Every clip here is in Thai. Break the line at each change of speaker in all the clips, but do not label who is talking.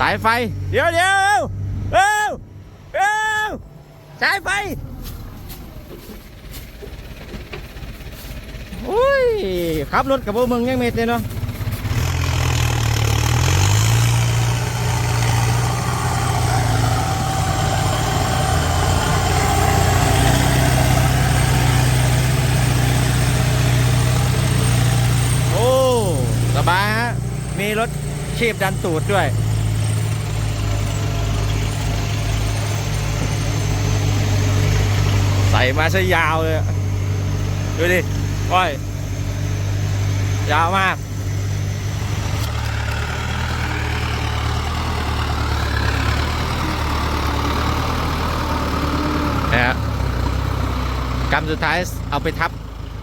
สายไฟ เดี๋ยวเดี๋ยวเอ้าเอ้าสายไฟอุ้ยขับรถกับพวกมึงยังเม็ดเลยเนาะโอ้สบายฮะ มีรถชีพดันตูดด้วย ส่มาซะยาวเลยดูดิโอ้ยยาวมากนะฮะกำสุดท้ายเอาไปทับ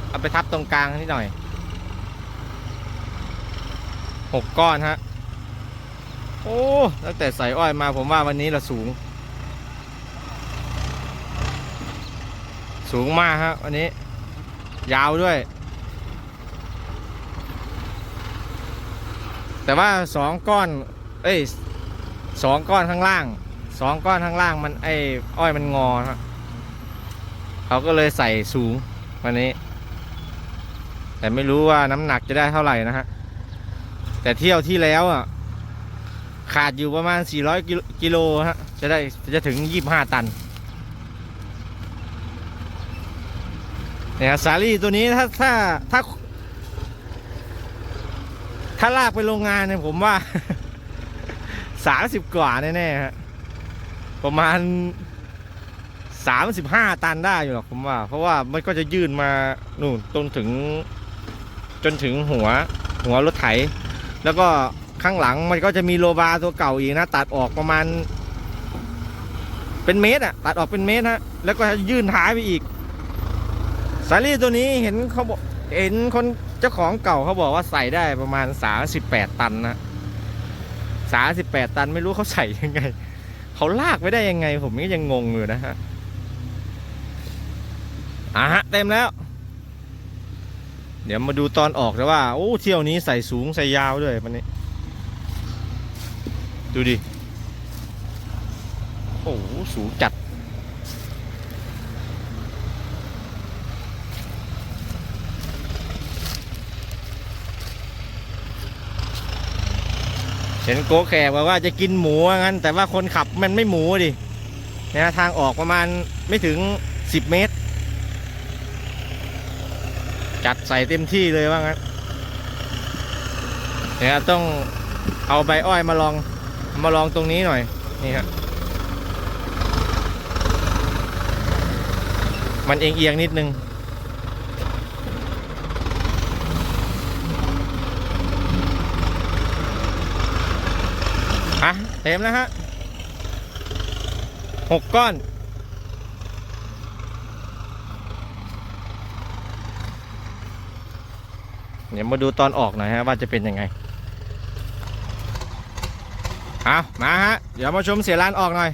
เอาไปทับตรงกลางนิดหน่อยหกก้อนฮะ โอ้ ตั้งแต่ใส่อ้อยมาผมว่าวันนี้เราสูง สูงมากฮะวันนี้ ยาวด้วย แต่ว่าสองก้อน เอ้ยสองก้อนข้างล่างสองก้อนข้างล่างมันไอ้อ้อยมันงอฮะเขาก็เลยใส่สูงวันนี้ แต่ไม่รู้ว่าน้ำหนักจะได้เท่าไหร่นะฮะแต่เที่ยวที่แล้วอะขาดอยู่ประมาณ 400 กิโลฮะจะได้จะถึง 25 ตัน เนี่ยสาลี่ตัวนี้ถ้าถ้าถ้า ถ้าลากไปโรงงานเนี่ยผมว่าสามสิบกว่าแน่ๆฮะประมาณสามสิบห้าตันได้อยู่หรอกผมว่า เพราะว่ามันก็จะยื่นมานู่นจนถึง จนถึงหัว หัวรถไถ แล้วก็ข้างหลังมันก็จะมีโลบาร์ตัวเก่าอีกนะ ตัดออกประมาณ เป็นเมตรอะตัดออกเป็นเมตรฮะแล้วก็ยื่นท้ายไปอีก สาลี่ตัวนี้เห็นเขาบอกเห็นคนเจ้าของเก่าเขาบอกว่าใส่ได้ประมาณ 38 ตันนะ38 ตันไม่รู้เขาใส่ยังไง เขาลากไปได้ยังไง ผมก็ยังงงอยู่นะฮะอะฮะเต็มแล้ว เดี๋ยวมาดูตอนออกแต่ว่าโอ้เที่ยวนี้ใส่สูงใส่ยาวด้วยมันนี้ ดูดิ โอ้สูงจัด เห็นโกแขกบอกว่าจะกินหมูว่างั้น แต่ว่าคนขับมันไม่หมูดินะทางออกประมาณไม่ถึง 10 เมตร จัดใส่เต็มที่เลยว่างั้นเนี่ยต้องเอาใบอ้อยมาลองมาลองตรงนี้หน่อยนี่ครับมันเอียงเอียงๆนิดนึง ต็มแล้วฮะหกก้อน เดี๋ยวมาดูตอนออกหน่อยฮะว่าจะเป็นยังไงเอามาฮะ เดี๋ยวมาชมเสียร้านออกหน่อย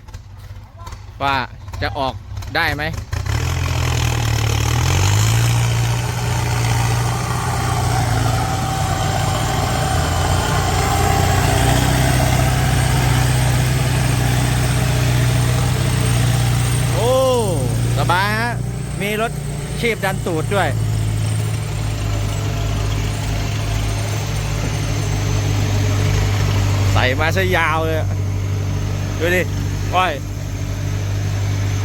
ว่าจะออกได้ไหม โอ้ สบายฮะ มีรถ ชีพดันตูดด้วย ใส่มาซะยาวเลย ดูดิโอ้ย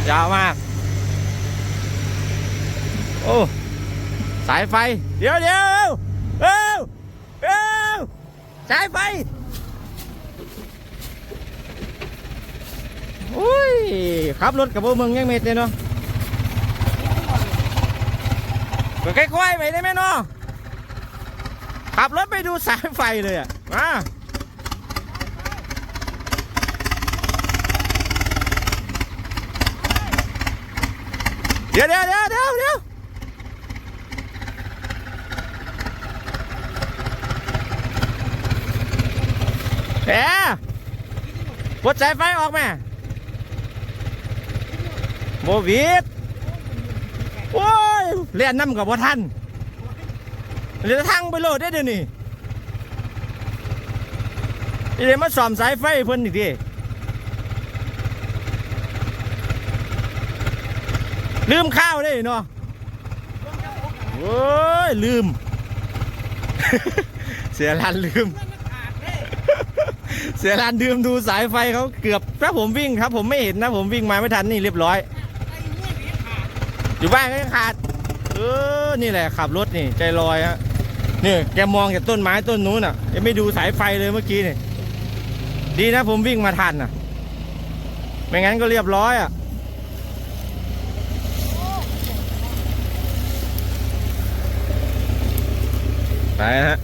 ยาวมาก โอ้ สายไฟ เดี๋ยวเดี๋ยวเอ้าเอ้าสายไฟอุ้ยขับรถกับพวกมึงยังเม็ดเลยเนาะ ก็ค่อยๆไปได้ไหมเนาะขับรถไปดูสายไฟเลยอะมาเดี๋ยวเดี๋ยวเดี๋ยวเดี๋ยวเดี๋ยวเอ๊ะปลดสายไฟออกแม่โบวิดโอ้ เรียนน้ำกับบ่ทันเรียนทางไปโหลดได้เดี๋ยวนี้นี่เลยมาซ่อมสายไฟเพิ่นอีกดิลืมข้าวได้เนาะโอ้ยลืม เสียรันลืม เสียรันลืมดูสายไฟเขาเกือบถ้าผมวิ่งครับ ผมไม่เห็นนะผมวิ่งมาไม่ทันนี่เรียบร้อย อยู่บ้านก็ยังขาด เออ นี่แหละขับรถนี่ ใจลอยฮะนี่แกมองจากต้นไม้ต้นนู้นอะยังไม่ดูสายไฟเลยเมื่อกี้นี่ดีนะผมวิ่งมาทันอะ ไม่งั้นก็เรียบร้อยอะไปฮะ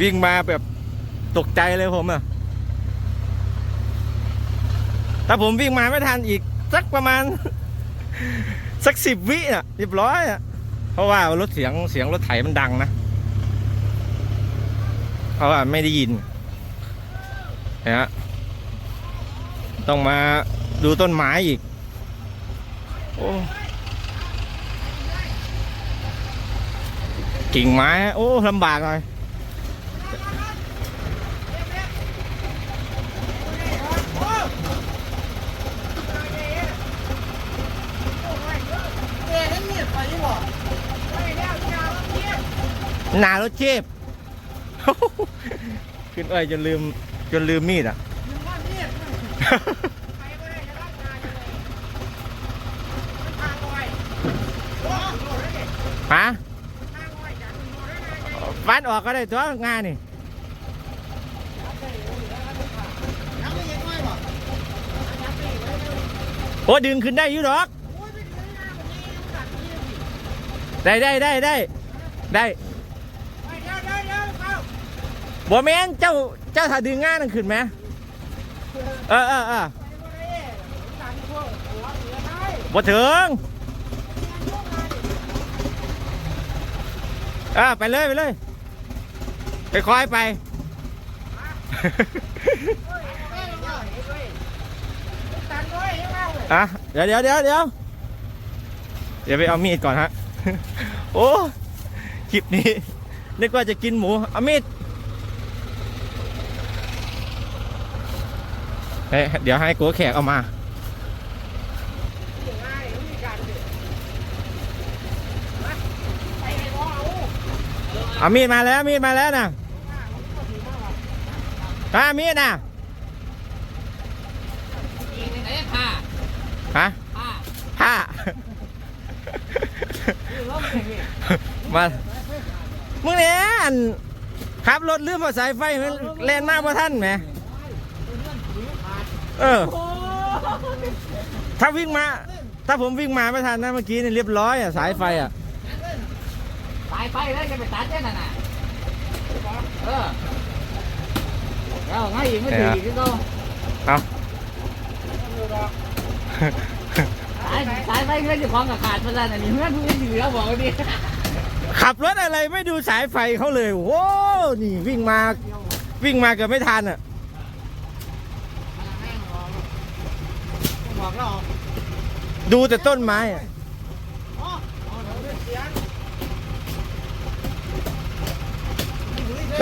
วิ่งมาแบบตกใจเลยผมอะ ถ้าผมวิ่งมาไม่ทันอีก สักประมาณ สักสิบวิอะเรียบร้อยอะเพราะว่ารถเสียงเสียงรถไถมันดังนะเพราะว่าไม่ได้ยินนะฮะต้องมาดูต้นไม้อีกโอ้กิ่งไม้ โอ้ลำบากหน่อย หนารถเจ็บขึ้นเอ้ยจนลืมจนลืมมีดอะฮะฟันออกก็ได้ตัวงานนี่โอ้ดึงขึ้นได้ยู่หรอก ได้ได้ได้ได้ได้ บ่แม่นเจ้าเจ้าถ้าดึงง่านนั่นขึ้นไหมเออเออเออบ่ถึงเออไปเลยไปเลยไปคอยไปอะเดี๋ยวเดี๋ยวเดี๋ยวเดี๋ยวเดี๋ยวไปเอามีดก่อนฮะ โอ้คลิปนี้นึกว่าจะกินหมูเอามีด เฮ้ยเดี๋ยวให้กัวแขกเอามาเอามีดมาแล้วมีดมาแล้วนะอ่ามีดนะ
ไหนผ้า
ฮะ
ผ้า
ผ้ามามึงเนี่ยอันขับรถลืมมาสายไฟมันแลนมากกว่าท่านไหม เออ ถ้าวิ่งมา ถ้าผมวิ่งมาไม่ทันนะเมื่อกี้นี่เรียบร้อยอะสายไฟอะ
ตายไปแล้วจะไปตัดเจ้าน่ะน่ะเออแล้วง่ายอีกไม่ถึงอีกก็
เอา
สายสายไปเพื่อนจะคล้องกับขาดมาแล้วนี่เพื่อนเพื่อนเหลือบอกดิ
ขับรถอะไรไม่ดูสายไฟเขาเลยโอ้โหนี่วิ่งมาวิ่งมาเกือบไม่ทันอะ
บอกเรา
ดูแต่ต้นไม้อะ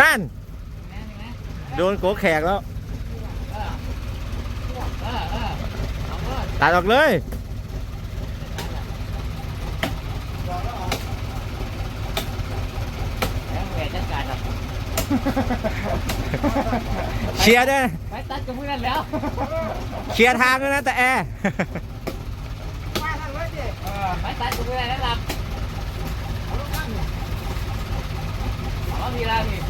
นั่นโดนโกแขกแล้ว
เออเออเอาเออ
ตัดออกเลย
แล้วแหวนจัดการครับ
เชียร์ด้วย
ไปตัดกับมือนั่นแล้ว
เชียร์ทางด้วยนะแต่แอร์
ไปตัดกับมือนั่นแล้วหลับเอาพี่ละพี่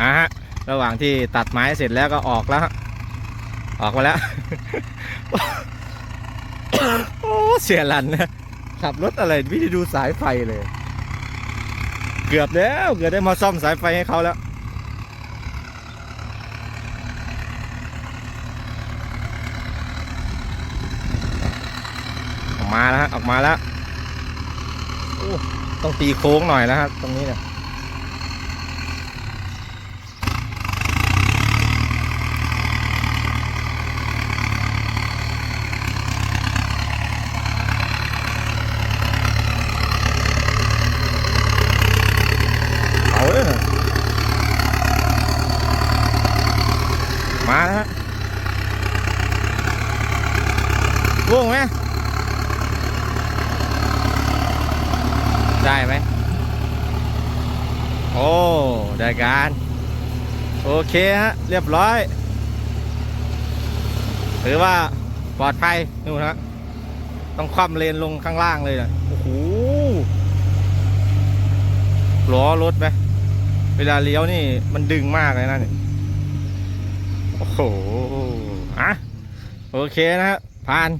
อะฮะระหว่างที่ตัดไม้เสร็จแล้วก็ออกแล้วฮะออกมาแล้ว โอ้ เสียหลันนะขับรถอะไรไม่ได้ดูสายไฟเลย เกือบแล้วเกือบได้มาซ่อมสายไฟให้เขาแล้วออกมาแล้วฮะออกมาแล้วต้องตีโค้งหน่อยแล้วครับตรงนี้เนี่ย ว่วงไหม ได้ไหม โอ้ ได้ การ โอเคฮะ เรียบร้อยถือว่าปลอดภัยนู่นฮะ ต้องคว่ำเลนลงข้างล่างเลยนะโอ้โหล้อรถไหมเวลาเลี้ยวนี่มันดึงมากเลยนะเนี่ยโอ้โหอะโอเคนะฮะผ่าน